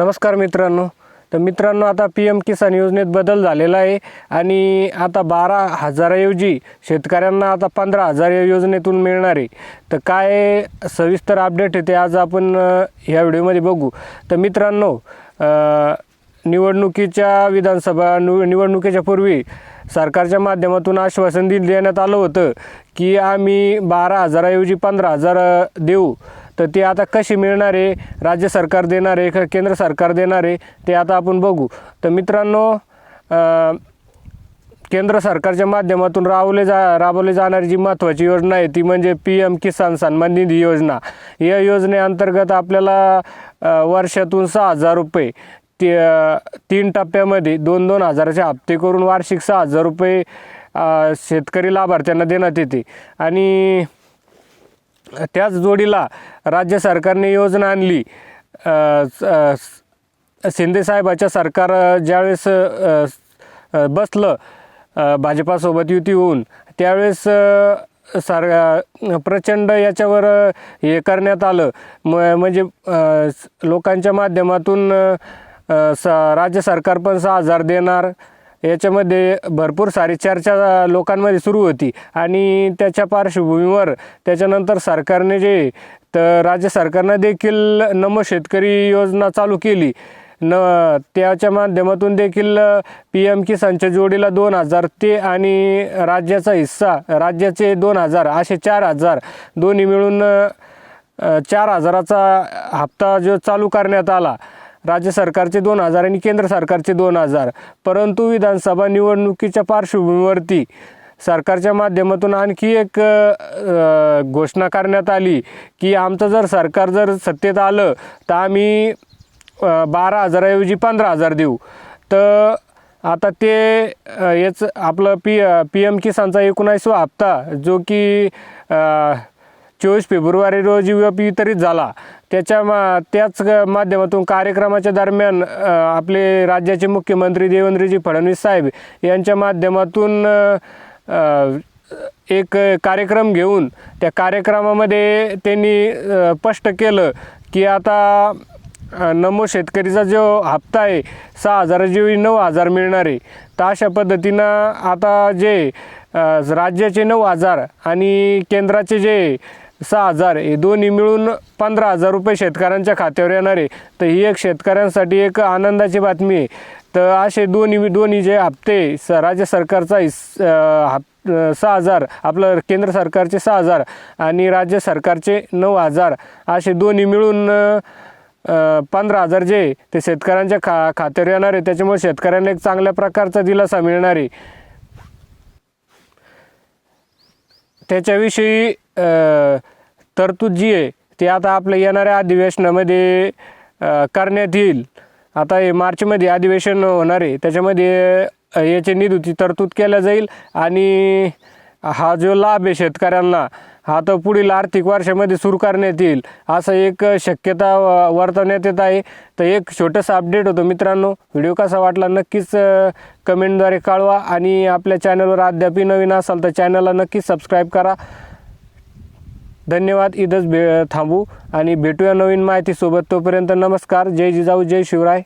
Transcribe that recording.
नमस्कार मित्रांनो. तर मित्रांनो आता पी एम किसान योजनेत बदल झालेला आहे आणि आता बारा हजाराऐवजी शेतकऱ्यांना आता पंधरा हजार या योजनेतून मिळणार आहे. तर काय सविस्तर अपडेट आहे ते आज आपण ह्या व्हिडिओमध्ये बघू. तर मित्रांनो निवडणुकीच्या विधानसभा निव निवडणुकीच्या पूर्वी सरकारच्या माध्यमातून आश्वासन दिल देण्यात आलं होतं की आम्ही बारा हजाराऐवजी पंधरा हजार देऊ. तर ती आता कशी मिळणार आहे? राज्य सरकार देणार आहे का केंद्र सरकार देणार आहे? ते आता आपण बघू. तर मित्रांनो केंद्र सरकारच्या माध्यमातून राबवले जा राबवली जाणारी जी महत्त्वाची योजना आहे ती म्हणजे पी एम किसान सन्मान निधी योजना. या योजनेअंतर्गत आपल्याला वर्षातून सहा हजार रुपये ती तीन टप्प्यामध्ये दोन दोन हजाराचे हप्ते करून वार्षिक सहा हजार रुपये शेतकरी लाभार्थ्यांना देण्यात येते. आणि त्याच जोडीला राज्य सरकारने योजना आणली. शिंदेसाहेबाच्या स- सरकार ज्यावेळेस बसलं भाजपासोबत युती होऊन त्यावेळेस सार सर प्रचंड याच्यावर हे करण्यात आलं. म म्हणजे लोकांच्या माध्यमातून स राज्य सरकार पण सहा हजार देणार. याच्यामध्ये भरपूर सारी चर्चा लोकांमध्ये सुरू होती. आणि त्याच्या पार्श्वभूमीवर त्याच्यानंतर सरकारने जे तर राज्य सरकारनं देखील नमो शेतकरी योजना चालू केली. न त्याच्या माध्यमातून देखील पी एम किसानच्या जोडीला दोन हजार ते आणि राज्याचा हिस्सा राज्याचे दोन हजार असे चार हजार दोन्ही मिळून चार हजाराचा हप्ता जो चालू करण्यात आला. राज्य सरकारचे दोन हजार आणि केंद्र सरकारचे दोन हजार. परंतु विधानसभा निवडणुकीच्या पार्श्वभूमीवरती सरकारच्या माध्यमातून आणखी एक घोषणा करण्यात आली की आमचं जर सरकार जर सत्तेत आलं तर आम्ही बारा हजाराऐवजी पंधरा हजार देऊ. तर आता ते याच आपलं पी पी एम किसानचा एकोणावीसवा हप्ता जो की चोवीस फेब्रुवारी रोजी वितरित झाला. त्याच्या मा त्याच ग- माध्यमातून कार्यक्रमाच्या दरम्यान आपले राज्याचे मुख्यमंत्री देवेंद्रजी फडणवीस साहेब यांच्या माध्यमातून एक कार्यक्रम घेऊन त्या कार्यक्रमामध्ये त्यांनी स्पष्ट केलं की आता नमो शेतकरीचा जो हप्ता आहे सहा हजाराची नऊ हजार मिळणार आहे. तर अशा पद्धतीनं आता जे राज्याचे नऊ हजार आणि केंद्राचे जे सहा हजार. हे दोन्ही मिळून पंधरा हजार रुपये शेतकऱ्यांच्या खात्यावर येणार आहे. तर ही एक शेतकऱ्यांसाठी एक आनंदाची बातमी आहे. तर असे दोन्ही दोन्ही जे हप्ते स राज्य सरकारचा हप सहा हजार आपलं केंद्र सरकारचे सहा हजार आणि राज्य सरकारचे नऊ हजार. असे दोन्ही मिळून पंधरा हजार जे आहे, ते शेतकऱ्यांच्या खा खात्यावर येणार आहे. त्याच्यामुळे शेतकऱ्यांना एक चांगल्या प्रकारचा दिलासा मिळणार आहे. त्याच्याविषयी तरतूद जी आहे ती आता आपल्या येणाऱ्या अधिवेशनामध्ये करण्यात येईल. आता हे मार्चमध्ये अधिवेशन होणार आहे. त्याच्यामध्ये याची निधीची तरतूद केल्या जाईल आणि हा जो लाभ आहे शेतकऱ्यांना हा तर पुढील आर्थिक वर्षामध्ये सुरू करण्यात येईल असं एक शक्यता वर्तवण्यात येत आहे. तर एक छोटंसं अपडेट होतं मित्रांनो. व्हिडिओ कसा वाटला नक्कीच कमेंटद्वारे कळवा. आणि आपल्या चॅनलवर अद्यापही नवीन असाल तर चॅनलला नक्कीच सबस्क्राईब करा. धन्यवाद. इथंच भे थांबू. आणि भेटूया नवीन माहितीसोबत. तोपर्यंत नमस्कार. जय जिजाऊ जय शिवराय.